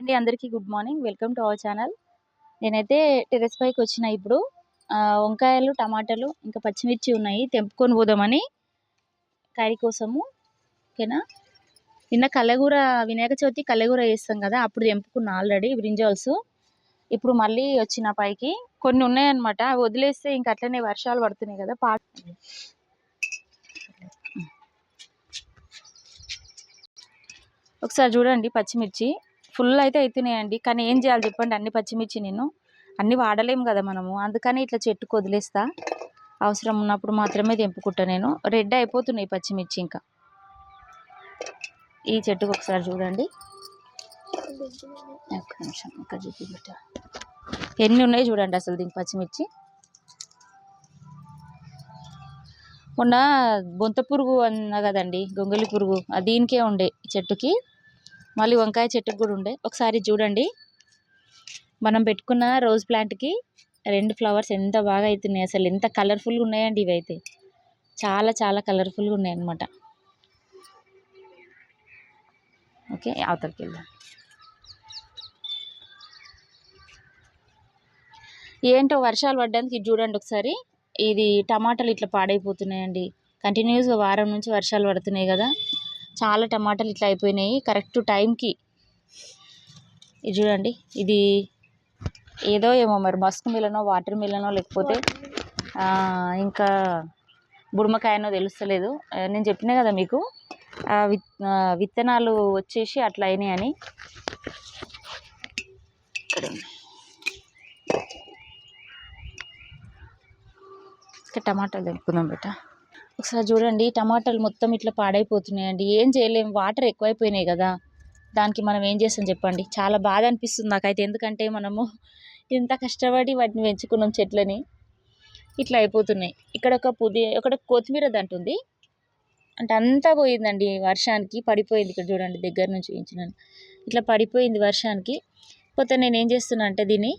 అండి అందరికీ good morning. Welcome to our channel. నేనైతే టెరెస్ పైకి వచ్చిన ఇప్పుడు. వంకాయలు టమాటాలు ఇంకా పచ్చిమిర్చి ఉన్నాయి. తెంపుకొని పోదామని కర్రీ కోసము. ఓకేనా? నిన్న కల్లగూర వినాయక చవితి కల్లగూర చేస్తాం కదా అప్పుడు తెంపుకున్నా ఆల్రెడీ బ్రింజాల్స్ ఇప్పుడు మళ్ళీ వచ్చిన పైకి. కొన్ని ఉన్నాయన్నమాట. అవి వదిలేస్తే ఇంక అట్లనే వర్షాలు పడుతున్నాయి కదా పా ఒకసారి చూడండి పచ్చిమిర్చి. ఫుల్ అయితే అవుతున్నాయండి కానీ ఏం చేయాలి చెప్పండి? అన్ని పచ్చిమిర్చి నేను. అన్ని వాడలేము కదా మనము. అందుకని ఇట్లా చెట్టుకు వదిలేస్తా. అవసరం ఉన్నప్పుడు మాత్రమే తెంపుకుంటా నేను. రెడ్ అయిపోతున్నాయి పచ్చిమిర్చి ఇంకా. ఈ చెట్టుకు ఒకసారి చూడండి. ఒక్క నిమిషం ఇంకా చూపిబెట్ట ఎన్ని ఉన్నాయి చూడండి అసలు దీనికి పచ్చిమిర్చి? మొన్న బొంత పురుగు అన్నా కదండి గొంగలి పురుగు దీనికే ఉండే చెట్టుకి. మళ్ళీ వంకాయ చెట్టుకు కూడా ఉండే. ఒకసారి చూడండి. మనం పెట్టుకున్న రోజ్ ప్లాంట్కి రెండు ఫ్లవర్స్ ఎంత బాగా అవుతున్నాయి అసలు. ఎంత కలర్ఫుల్గా ఉన్నాయండి ఇవి అయితే చాలా చాలా కలర్ఫుల్గా ఉన్నాయి అన్నమాట ఓకే అవతలకి వెళ్దాం. ఏంటో వర్షాలు పడ్డానికి ఇది చూడండి ఒకసారి. ఇది టమాటాలు ఇట్లా పాడైపోతున్నాయండి. కంటిన్యూస్గా వారం నుంచి వర్షాలు పడుతున్నాయి కదా. చాలా టమాటాలు ఇట్లా అయిపోయినాయి. కరెక్ట్ టైంకి ఇది చూడండి. ఇది ఏదో ఏమో మరి మస్క్ మిలనో వాటర్ మిలనో లేకపోతే ఇంకా బుడమకాయనో తెలుస్తలేదు. నేను చెప్పిన కదా మీకు విత్ విత్తనాలు వచ్చేసి అట్లా అయినాయి అని. ఇక్కడ ఇంకా టమాటాలు తెంపుకుందాం బేట. ఒకసారి చూడండి టమాటాలు మొత్తం ఇట్లా పాడైపోతున్నాయండి. ఏం చేయలేము వాటర్ ఎక్కువైపోయినాయి కదా. దానికి మనం ఏం చేస్తాం చెప్పండి. చాలా బాధ అనిపిస్తుంది నాకైతే. ఎందుకంటే మనము ఇంత కష్టపడి వాటిని పెంచుకున్నాం చెట్లని. ఇట్లా అయిపోతున్నాయి. ఇక్కడ ఒక పుది ఇక్కడ కొత్తిమీర దంటుంది అంటే అంతా పోయిందండి వర్షానికి. పడిపోయింది ఇక్కడ చూడండి దగ్గర నుంచి చూపించినాను ఇట్లా పడిపోయింది వర్షానికి. పోతే నేను ఏం చేస్తున్నా అంటే దీన్ని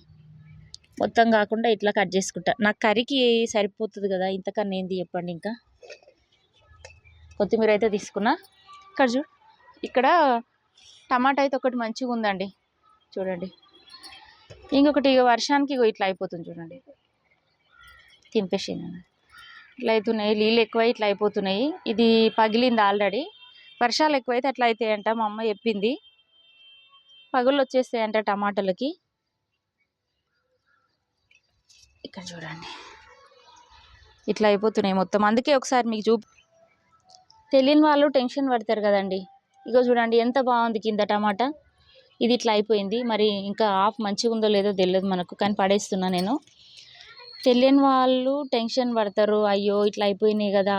మొత్తం కాకుండా ఇట్లా కట్ చేసుకుంటా. నాకు కర్రీకి సరిపోతుంది కదా. ఇంతకన్నా ఏంది చెప్పండి ఇంకా? కొత్తిమీర అయితే తీసుకున్నా. ఇక్కడ చూ ఇక్కడ టమాటా అయితే ఒకటి మంచిగా ఉందండి. చూడండి. ఇంకొకటి ఇక వర్షానికి ఇగో ఇట్లా అయిపోతుంది చూడండి. తింపేసింది. ఇట్లా అవుతున్నాయి నీళ్ళు ఎక్కువ ఇట్లా అయిపోతున్నాయి. ఇది పగిలింది ఆల్రెడీ వర్షాలు ఎక్కువైతే అట్లా అవుతాయంట మా అమ్మ చెప్పింది. పగులు వచ్చేస్తాయంట టమాటాలకి. ఇక్కడ చూడండి. ఇట్లా అయిపోతున్నాయి మొత్తం. అందుకే ఒకసారి మీకు చూపు తెలియని వాళ్ళు టెన్షన్ పడతారు కదండి. ఇగో చూడండి ఎంత బాగుంది కింద టమాటా. ఇది ఇట్లా అయిపోయింది. మరి ఇంకా ఆఫ్ మంచిగా ఉందో లేదో తెలియదు మనకు కానీ పడేస్తున్నా నేను. తెలియని వాళ్ళు టెన్షన్ పడతారు. అయ్యో ఇట్లా అయిపోయినాయి కదా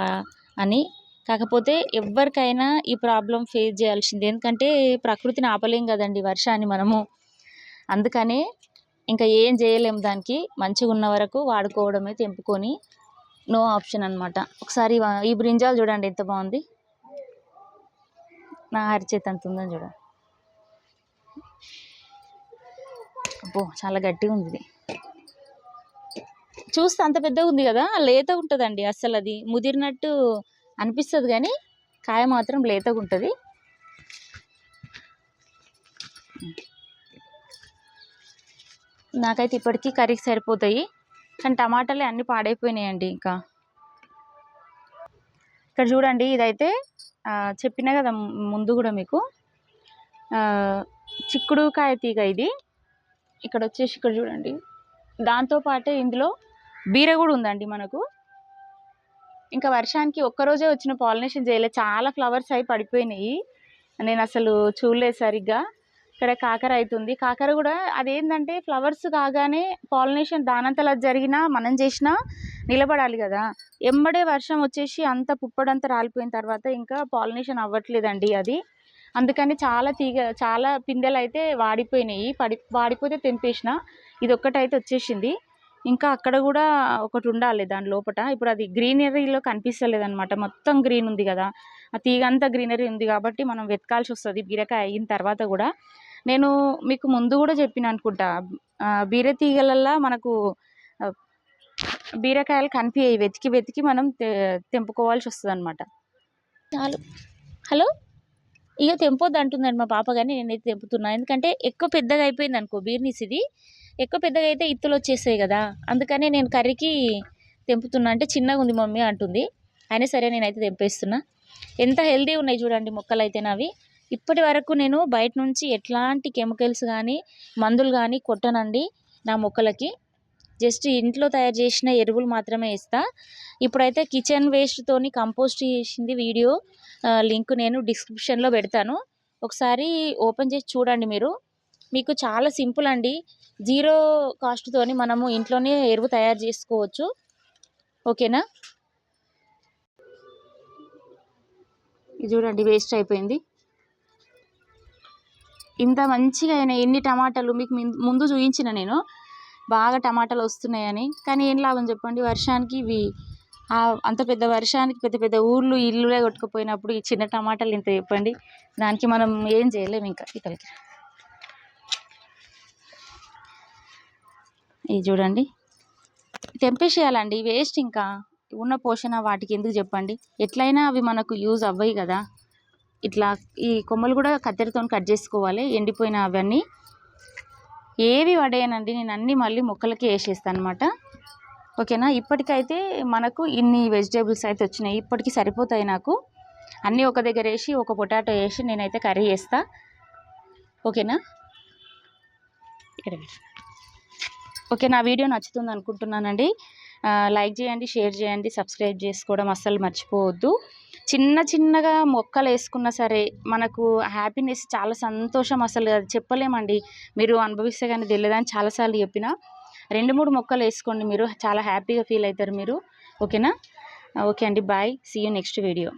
అని. కాకపోతే ఎవరికైనా ఈ ప్రాబ్లం ఫేస్ చేయాల్సిందే. ఎందుకంటే ప్రకృతిని ఆపలేం కదండి వర్షాన్ని మనము. అందుకనే ఇంకా ఏం చేయలేము దానికి. మంచిగా ఉన్న వరకు వాడుకోవడమే తెంపుకొని నో ఆప్షన్ అన్నమాట. ఒకసారి ఈ బ్రింజాలు చూడండి ఎంత బాగుంది. నా అరిచేతి అంత ఉందని చూడండి. అబ్బో చాలా గట్టిగా ఉంది ఇది. చూస్తే అంత పెద్దగా ఉంది కదా లేత ఉంటుందండి అస్సలు అది. ముదిరినట్టు అనిపిస్తుంది కానీ కాయ మాత్రం లేతగా ఉంటుంది. నాకైతే ఇప్పటికీ కర్రీకి సరిపోతాయి. కానీ టమాటాలే అన్నీ పాడైపోయినాయండి ఇంకా. ఇక్కడ చూడండి ఇదైతే చెప్పిన కదా ముందు కూడా మీకు. చిక్కుడుకాయ తీగ ఇది. ఇక్కడ వచ్చేసి ఇక్కడ చూడండి. దాంతోపాటే ఇందులో బీర కూడా ఉందండి మనకు. ఇంకా వర్షానికి ఒక్కరోజే వచ్చిన పాలినేషన్ చేయలేదు చాలా ఫ్లవర్స్ అవి పడిపోయినాయి. నేను అసలు చూడలేదు సరిగ్గా. ఇక్కడ కాకర అవుతుంది కాకర కూడా అదేంటంటే ఫ్లవర్స్ కాగానే పాలినేషన్ దానంతలా జరిగినా మనం చేసినా నిలబడాలి కదా. ఎంబడే వర్షం వచ్చేసి అంత పుప్పడంతా రాలిపోయిన తర్వాత ఇంకా పాలినేషన్ అవ్వట్లేదండి అది. అందుకని చాలా తీగ చాలా పిందెలు అయితే వాడిపోయినాయి. పడి వాడిపోతే తెంపేసిన. ఇది ఒక్కటైతే వచ్చేసింది. ఇంకా అక్కడ కూడా ఒకటి ఉండాలి దాని లోపల ఇప్పుడు అది గ్రీనరీలో కనిపిస్తలేదు అనమాట మొత్తం గ్రీన్ ఉంది కదా. ఆ తీగ అంతా గ్రీనరీ ఉంది కాబట్టి మనం వెతకాల్సి వస్తుంది. బీరకాయ అయిన తర్వాత కూడా. నేను మీకు ముందు కూడా చెప్పిన అనుకుంటా. బీర తీగలల్లో మనకు బీరకాయలు కనిపించాయి వెతికి వెతికి మనం తె- తెంపుకోవాల్సి వస్తుంది అనమాట చాలు. హలో? ఇక తెంపొద్దు అంటుందండి మా పాప కానీ నేనైతే తెంపుతున్నా. ఎందుకంటే ఎక్కువ పెద్దగా అయిపోయింది అనుకో బీర్నీస్ ఇది. ఎక్కువ పెద్దగా అయితే ఇత్తులు వచ్చేసాయి కదా. అందుకనే నేను కర్రీకి తెంపుతున్నా అంటే చిన్నగా ఉంది మమ్మీ అంటుంది. అయినా సరే నేనైతే తెంపేస్తున్నా. ఎంత హెల్దీ ఉన్నాయి చూడండి మొక్కలు అయితే నావి. ఇప్పటి వరకు నేను బయట నుంచి ఎట్లాంటి కెమికల్స్ కానీ మందులు కానీ కొట్టనండి నా మొక్కలకి. జస్ట్ ఇంట్లో తయారు చేసిన ఎరువులు మాత్రమే ఇస్తా. ఇప్పుడైతే కిచెన్ వేస్ట్తోని కంపోస్ట్ చేసింది వీడియో లింక్ నేను డిస్క్రిప్షన్లో పెడతాను. ఒకసారి ఓపెన్ చేసి చూడండి మీరు. మీకు చాలా సింపుల్ అండి. జీరో కాస్ట్తోని మనము ఇంట్లోనే ఎరువు తయారు చేసుకోవచ్చు. ఓకేనా? ఇది చూడండి వేస్ట్ అయిపోయింది. ఇంత మంచిగా అయినాయి ఎన్ని టమాటాలు మీకు ముందు చూపించిన నేను బాగా టమాటాలు వస్తున్నాయని. కానీ ఏం లాభం చెప్పండి? వర్షానికి ఇవి అంత పెద్ద వర్షానికి పెద్ద పెద్ద ఊర్లు ఇల్లులే కొట్టుకుపోయినప్పుడు ఈ చిన్న టమాటాలు ఇంత చెప్పండి? దానికి మనం ఏం చేయలేము ఇంకా ఇతలకి. ఇది చూడండి. తెంపేసేయాలండి వేస్ట్ ఇంకా. ఉన్న పోషణ వాటికి ఎందుకు చెప్పండి? ఎట్లయినా అవి మనకు యూజ్ అవ్వయి కదా. ఇట్లా ఈ కొమ్మలు కూడా కత్తెరతో కట్ చేసుకోవాలి ఎండిపోయిన అవన్నీ ఏవి పడేయనండి నేను అన్నీ మళ్ళీ మొక్కలకి వేసేస్తాను అనమాట ఓకేనా? ఇప్పటికైతే మనకు ఇన్ని వెజిటేబుల్స్ అయితే వచ్చినాయి. ఇప్పటికి సరిపోతాయి నాకు. అన్నీ ఒక దగ్గర వేసి ఒక పొటాటో వేసి నేనైతే కర్రీ చేస్తా. ఓకేనా? ఇక్కడ ఓకే నా వీడియో నచ్చుతుంది అనుకుంటున్నానండి. లైక్ చేయండి షేర్ చేయండి సబ్స్క్రైబ్ చేసుకోవడం అస్సలు మర్చిపోవద్దు. చిన్న చిన్నగా మొక్కలు వేసుకున్నా సరే మనకు హ్యాపీనెస్ చాలా సంతోషం అసలు అది చెప్పలేమండి. మీరు అనుభవిస్తే కానీ తెలియదు అని చాలాసార్లు చెప్పిన. రెండు మూడు మొక్కలు వేసుకోండి మీరు. చాలా హ్యాపీగా ఫీల్ అవుతారు మీరు. ఓకేనా? ఓకే అండి. Bye. See you next video